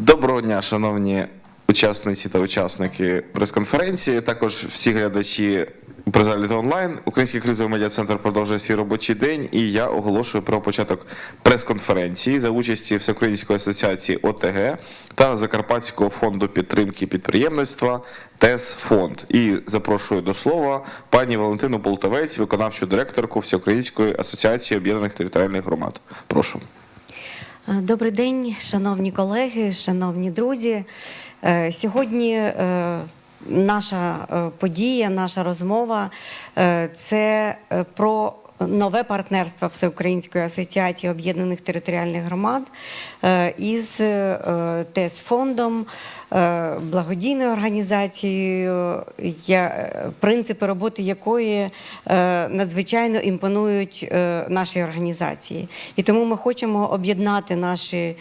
Доброго дня, шановні учасниці та учасники прес-конференції. Також всі глядачі призалі та онлайн. Український кризовий медіа центр продовжує свій робочий день, і я оголошую про початок прес-конференції за участі Всеукраїнської асоціації ОТГ та Закарпатського фонду підтримки підприємництва ТЕС Фонд. І запрошую до слова пані Валентину Полтавець, виконавчу директорку Всеукраїнської асоціації об'єднаних територіальних громад. Прошу. Добрий день, шановні колеги, шановні друзі. Е, Сьогодні е, наша е, подія, наша розмова е, це е, про нове партнерство Всеукраїнської асоціації об'єднаних територіальних громад е, із е, ТЕС фондом. е, Благодійною організацією, принципи роботи якої надзвичайно імпонують нашій організації. І тому ми хочемо об'єднати наші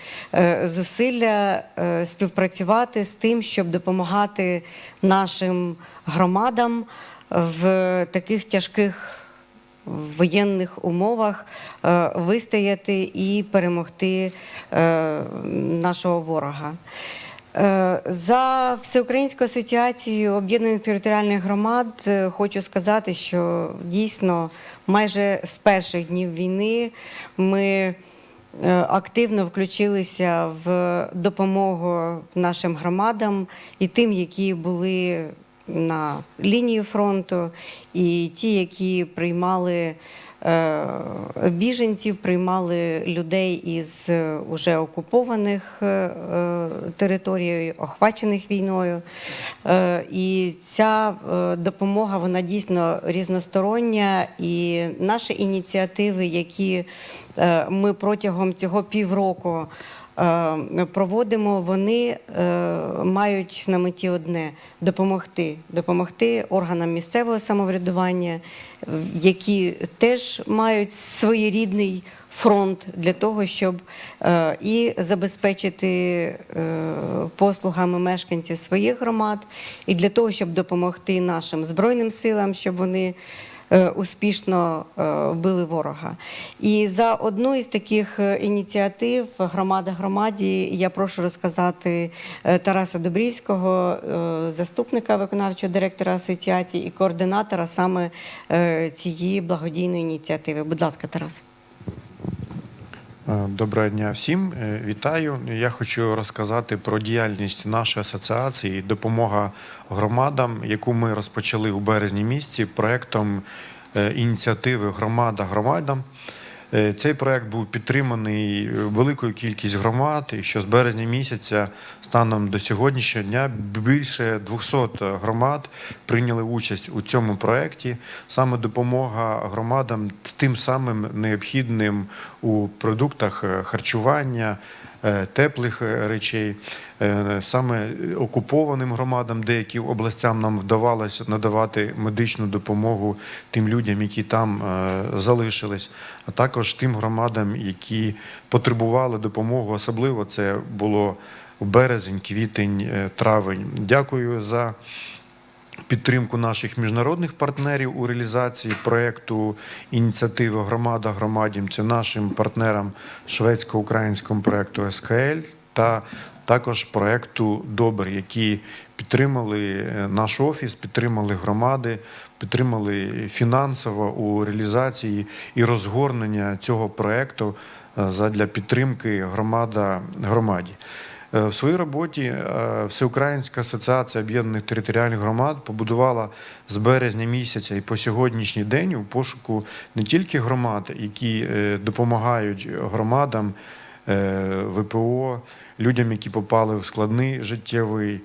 зусилля, співпрацювати з тим, щоб допомагати нашим громадам в таких тяжких воєнних умовах е, вистояти і перемогти е, нашого ворога. Е, За Всеукраїнською асоціацією об'єднаних територіальних громад хочу сказати, що дійсно майже з перших днів війни ми активно включилися в допомогу нашим громадам і тим, які були на лінії фронту, і ті, які приймали е, біженців, приймали людей із е, уже окупованих е, територій, охвачених війною. І ця допомога вона дійсно різностороння. І наші ініціативи, які ми протягом цього півроку проводимо, вони е, мають на меті одне допомогти, допомогти органам місцевого самоврядування, які теж мають своєрідний фронт для того, щоб е, і забезпечити е, послугами мешканців своїх громад, і для того, щоб допомогти нашим збройним силам, щоб вони е, успішно вбили били ворога. І за одну із таких е, ініціатив громада громаді я прошу розказати е, Тараса Добрівського, е, заступника виконавчого директора асоціації і координатора саме е, цієї благодійної ініціативи. Будь ласка, Тарас. Е, Доброго дня всім. Е, Вітаю. Я хочу розказати про діяльність нашої асоціації Допомога громадам, яку ми розпочали у березні місці проектом е, ініціативи Громада громадам. Е, Цей проект був підтриманий е, великою кількістю громад, і що з березня місяця станом до сьогоднішнього дня більше 200 громад прийняли участь у цьому проекті. Саме допомога громадам тим самим необхідним у продуктах е, харчування, теплих е, речей. Е, Саме окупованим громадам, деяким областям нам вдавалося надавати медичну допомогу тим людям, які там е, залишились, а також тим громадам, які потребували допомоги. Особливо це було березень, квітень, е, травень. Дякую за підтримку наших міжнародних партнерів у реалізації проєкту ініціативи Громада громадім. Це нашим партнерам шведсько-українському проєкту СКЛ та також проєкту Добр, які підтримали е, наш офіс, підтримали громади, підтримали фінансово у реалізації і розгорнення цього проєкту е, задля підтримки громада громаді. Е, В своїй роботі е, Всеукраїнська асоціація об'єднаних територіальних громад побудувала з березня місяця і по сьогоднішній день у пошуку не тільки громад, які е, допомагають громадам ВПО, людям, які попали в складний життєвий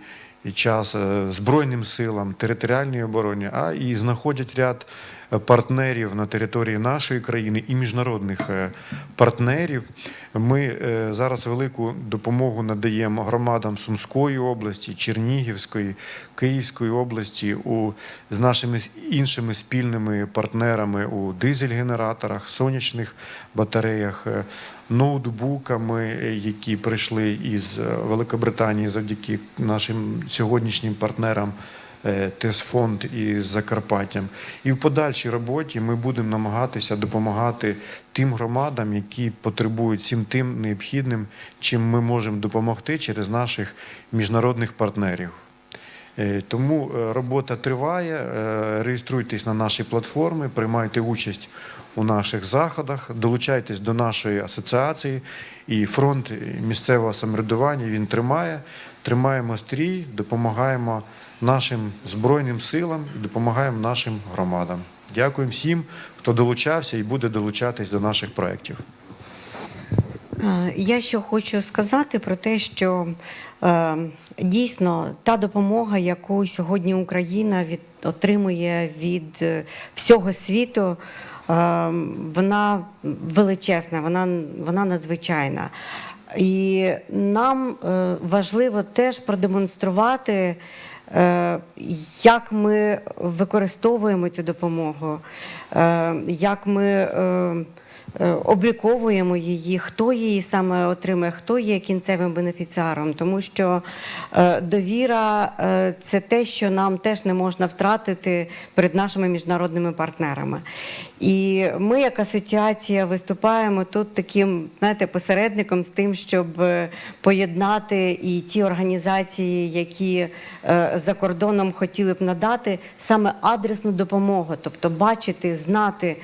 час, Збройним силам, територіальній обороні, а і знаходять ряд партнерів на території нашої країни і міжнародних е, партнерів. Ми е, зараз велику допомогу надаємо громадам Сумської області, Чернігівської, Київської області у, з нашими іншими спільними партнерами у дизель-генераторах, сонячних батареях, е, ноутбуками, які прийшли із Великобританії завдяки нашим сьогоднішнім партнерам ТЕС-фонд із Закарпаттям. І в подальшій роботі ми будемо намагатися допомагати тим громадам, які потребують всім тим необхідним, чим ми можемо допомогти через наших міжнародних партнерів. Е, Тому е, робота триває. Е, Реєструйтесь на наші платформи, приймайте участь у наших заходах, долучайтесь до нашої асоціації. І фронт місцевого самоврядування він тримає. Тримаємо стрій, допомагаємо нашим збройним силам і допомагаємо нашим громадам. Дякуємо всім, хто долучався і буде долучатись до наших проєктів. Е, Я що хочу сказати про те, що е, дійсно та допомога, яку сьогодні Україна від, отримує від е, всього світу, е, вона величезна, вона, вона надзвичайна. І нам е, важливо теж продемонструвати, як ми використовуємо цю допомогу, е, як ми. Е, обліковуємо її, хто її саме отримає, хто є кінцевим бенефіціаром, тому що е, довіра е, це те, що нам теж не можна втратити перед нашими міжнародними партнерами. І ми, як асоціація, виступаємо тут таким, знаєте, посередником з тим, щоб поєднати і ті організації, які за кордоном хотіли б надати саме адресну допомогу, тобто бачити, знати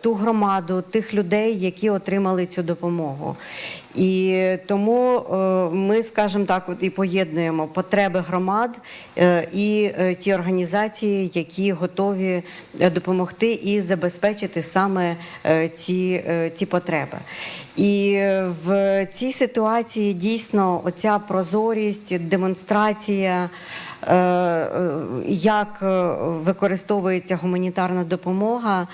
ту громаду, тих людей, які отримали цю допомогу. І тому е, ми, скажімо так, і поєднуємо потреби громад е, і е, ті організації, які готові допомогти і забезпечити саме ці, ці потреби. І в цій ситуації дійсно оця прозорість, демонстрація. Як використовується гуманітарна допомога,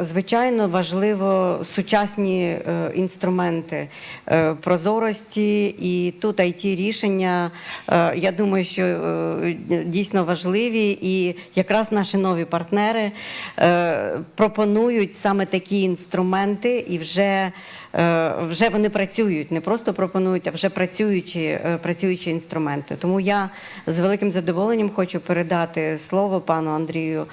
звичайно, важливо сучасні е, інструменти е, прозорості, і тут it рішення, е, я думаю, що е, дійсно важливі, і якраз наші нові партнери е, пропонують саме такі інструменти, і вже, е, вже вони працюють, не просто пропонують, а вже працюючі, е, працюючі інструменти. Тому я з великим задоволенням хочу передати слово пану Андрію е,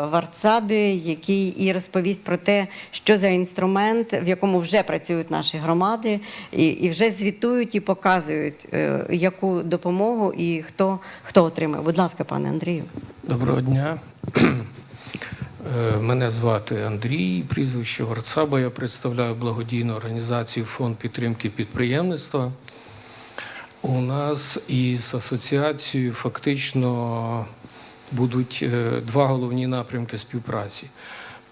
Варцабі, який і розповість про те, що за інструмент, в якому вже працюють наші громади, і, і вже звітують і показують, е, яку допомогу і хто, хто отримає. Будь ласка, пане Андрію. Доброго дня. Е, Мене звати Андрій, прізвище Варцаба. Я представляю благодійну організацію Фонд підтримки підприємництва. У нас із асоціацією фактично будуть е, два головні напрямки співпраці.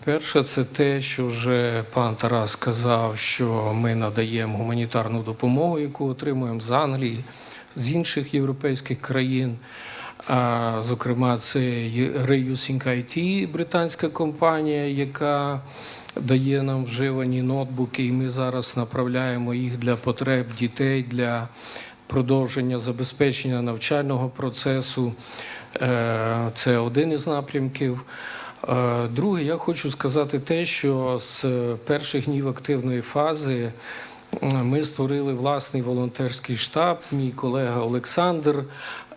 Перше, це те, що вже пан Тарас сказав, що ми надаємо гуманітарну допомогу, яку отримуємо з Англії, з інших європейських країн. А, Зокрема, це Reusing IT, британська компанія, яка дає нам вживані ноутбуки, і ми зараз направляємо їх для потреб дітей, для продовження забезпечення навчального процесу. Е, Це один із напрямків. Е, Друге, я хочу сказати те, що з перших днів активної фази ми створили власний волонтерський штаб, мій колега Олександр,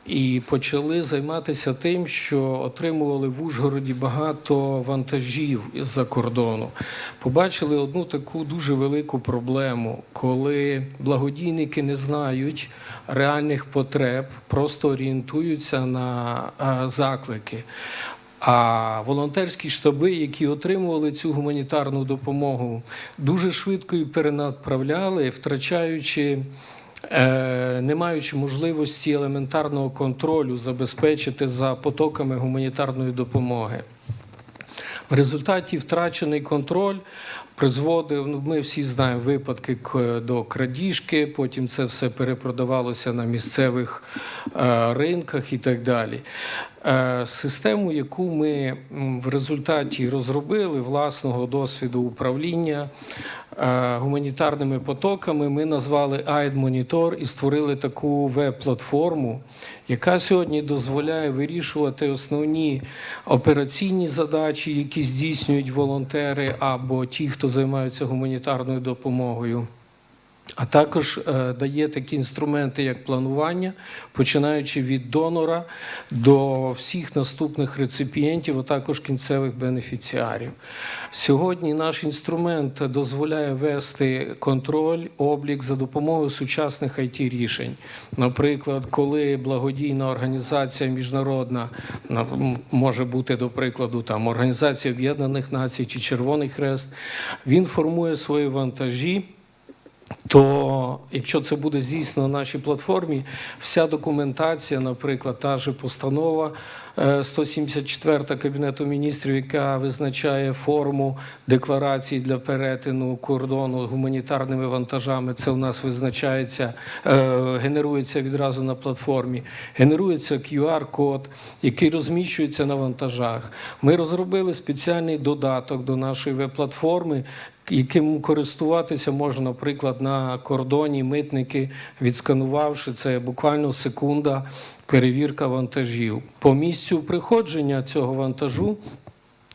і почали займатися тим, що отримували в Ужгороді багато вантажів з-за кордону. Побачили одну таку дуже велику проблему, коли благодійники не знають реальних потреб, просто орієнтуються на заклики. А волонтерські штаби, які отримували цю гуманітарну допомогу, дуже швидко її перенаправляли, втрачаючи, е, не маючи можливості елементарного контролю забезпечити за потоками гуманітарної допомоги. В результаті втрачений контроль призводив, ну ми всі знаємо випадки до крадіжки, потім це все перепродавалося на місцевих е, ринках і так далі. Е, Систему, яку ми в результаті розробили власного досвіду управління е, гуманітарними потоками, ми назвали AID Monitor і створили таку веб-платформу, яка сьогодні дозволяє вирішувати основні операційні задачі, які здійснюють волонтери або ті, хто займаються гуманітарною допомогою. А також е, дає такі інструменти, як планування, починаючи від донора до всіх наступних реципієнтів, а також кінцевих бенефіціарів. Сьогодні наш інструмент дозволяє вести контроль, облік за допомогою сучасних it рішень. Наприклад, коли благодійна організація міжнародна може бути до прикладу там Організація Об'єднаних Націй чи Червоний Хрест, він формує свої вантажі. То якщо це буде здійснено на нашій платформі, вся документація, наприклад, та же постанова е, 174 Кабінету міністрів, яка визначає форму декларації для перетину кордону гуманітарними вантажами, це у нас визначається, е, генерується відразу на платформі. Генерується QR-код, який розміщується на вантажах. Ми розробили спеціальний додаток до нашої веб-платформи, яким користуватися можна, наприклад, на кордоні митники, відсканувавши це буквально секунда, перевірка вантажів. По місцю приходження цього вантажу.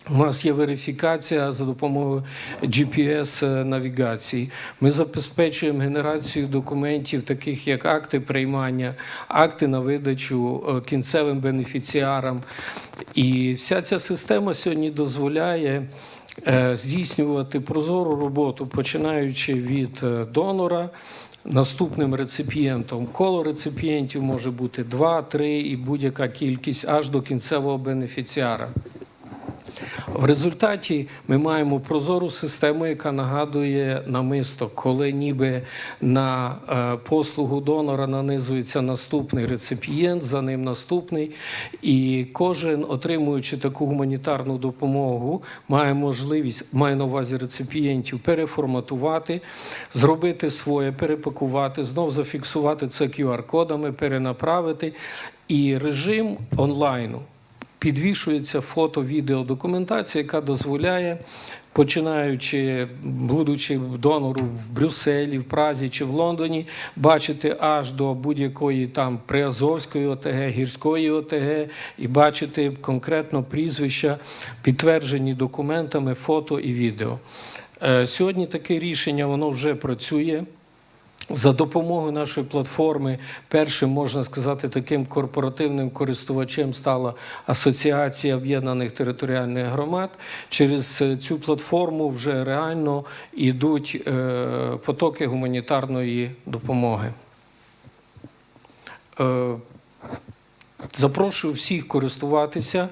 У нас є верифікація за допомогою GPS-навігації. Ми забезпечуємо генерацію документів, таких як акти приймання, акти на видачу е, кінцевим бенефіціарам. І вся ця система сьогодні дозволяє е, здійснювати прозору роботу, починаючи від е, донора. Наступним реципієнтом коло реципієнтів може бути 2, 3 і будь-яка кількість аж до кінцевого бенефіціара. В результаті ми маємо прозору систему, яка нагадує намисто, коли ніби на е, послугу донора нанизується наступний реципієнт, за ним наступний, і кожен, отримуючи таку гуманітарну допомогу, має можливість, має на увазі реципієнтів, переформатувати, зробити своє, перепакувати, знов зафіксувати це QR-кодами, перенаправити. І режим онлайну підвішується фото, відео, документація, яка дозволяє, починаючи, будучи донору в Брюсселі, в Празі чи в Лондоні, бачити аж до будь-якої там Приазовської ОТГ, гірської ОТГ і бачити конкретно прізвища, підтверджені документами, фото і відео. Е, Сьогодні таке рішення воно вже працює. За допомогою нашої платформи, першим можна сказати, таким корпоративним користувачем стала Асоціація об'єднаних територіальних громад. Через е, цю платформу вже реально йдуть е, потоки гуманітарної допомоги. Запрошую всіх користуватися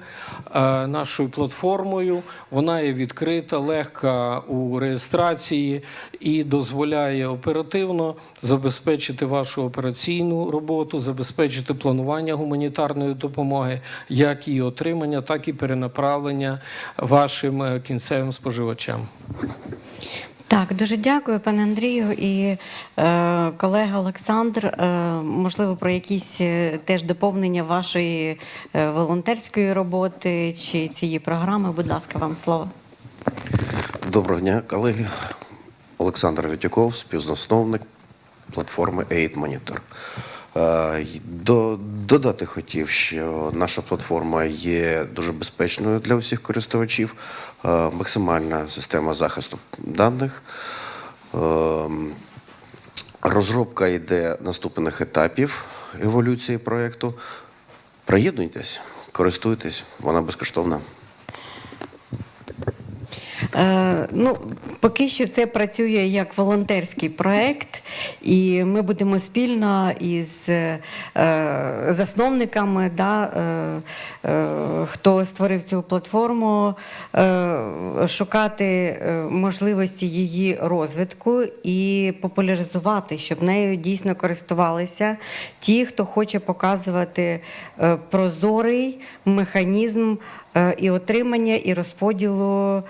е, нашою платформою. Вона є відкрита, легка у реєстрації і дозволяє оперативно забезпечити вашу операційну роботу, забезпечити планування гуманітарної допомоги, як її отримання, так і перенаправлення вашим е, кінцевим споживачам. Так, дуже дякую, пане Андрію. І е, колега Олександр, е, можливо, про якісь е, теж доповнення вашої е, волонтерської роботи чи цієї програми. Будь ласка, вам слово. Доброго дня, колеги. Олександр Вітюков, співзасновник платформи Aid Monitor. Е, до- Додати хотів, що наша платформа є дуже безпечною для усіх користувачів, Е, максимальна система захисту даних. Ем, Розробка йде наступних етапів еволюції проєкту. Приєднуйтесь, користуйтесь, вона безкоштовна. Е, ну, поки що це працює як волонтерський проект, і ми будемо спільно із е, засновниками, да, е, е, хто створив цю платформу, е, шукати е, можливості її розвитку і популяризувати, щоб нею дійсно користувалися ті, хто хоче показувати е, прозорий механізм е, і отримання, і розподілу е,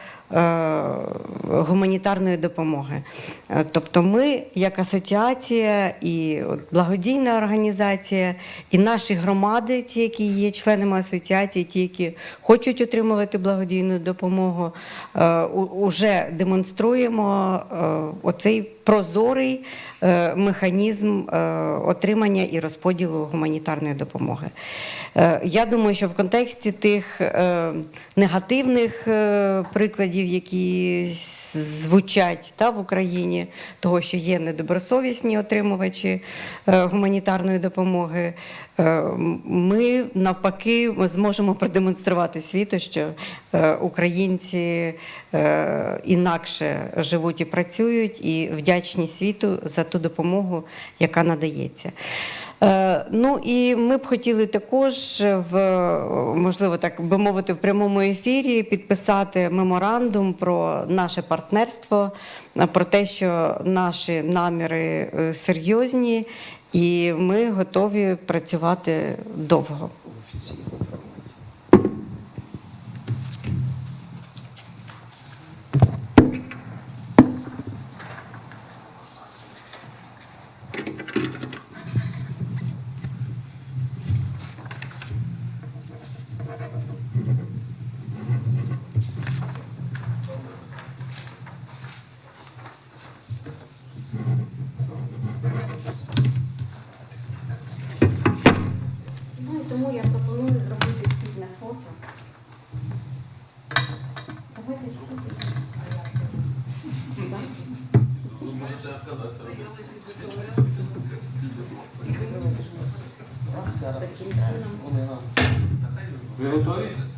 гуманітарної допомоги. Е, Тобто ми, як асоціація і благодійна організація, і наші громади, ті, які є членами асоціації, ті, які хочуть отримувати благодійну допомогу, е, у- уже демонструємо е, оцей прозорий е, механізм е, отримання і розподілу гуманітарної допомоги. Е, Я думаю, що в контексті тих е, негативних е, прикладів, які звучать та, в Україні, того, що є недобросовісні отримувачі е, гуманітарної допомоги. Е, Ми навпаки зможемо продемонструвати світу, що е, українці інакше живуть і працюють, і вдячні світу за ту допомогу, яка надається. Е, Ну і ми б хотіли також в можливо, так би мовити, в прямому ефірі підписати меморандум про наше партнерство, е, про те, що наші наміри е, серйозні, і ми готові працювати довго. Ну Давайте всі.